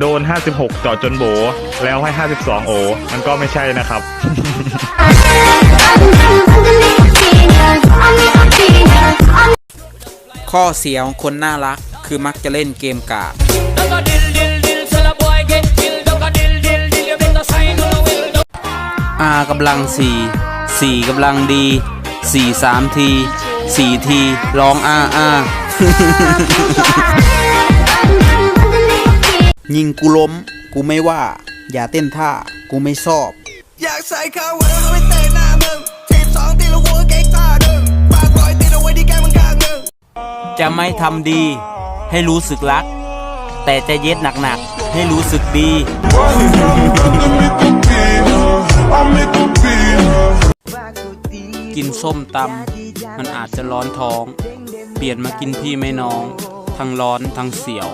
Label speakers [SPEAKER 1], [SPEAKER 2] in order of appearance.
[SPEAKER 1] โดน 56เจาะจนโบ แล้วให้ 52 โอ มันก็ไม่ใช่นะครับ
[SPEAKER 2] ข้อเสียของคนน่ารักคือมักจะเล่นเกมกาก
[SPEAKER 3] Duck a dill dill dill, so the boy get killed. Duck a dill dill dill, you better sign on the will. Duck
[SPEAKER 2] อากำลังสี่สี่กำลังดีสี่สามทีสี่ทีร้องอาอา ยิงกูล้ม กูไม่ว่า อย่าเต้นท่า กูไม่ชอบ
[SPEAKER 4] อยากใส่ข้าวเวลาไม่เตะหน้ามึงทีมสองตีละหัวเก่งท่าเดิมปากรอยตีเอาไว้ที่แก้มมึงข้างหนึ่ง
[SPEAKER 2] จะไม่ทำดี ให้รู้สึกรัก แต่จะเย็ดหนักๆ ให้รู้สึกดี กินส้มตำมันอาจจะร้อนท้อง เปลี่ยนมากินพี่ไม่น้อง ทั้งร้อนทั้งเสียว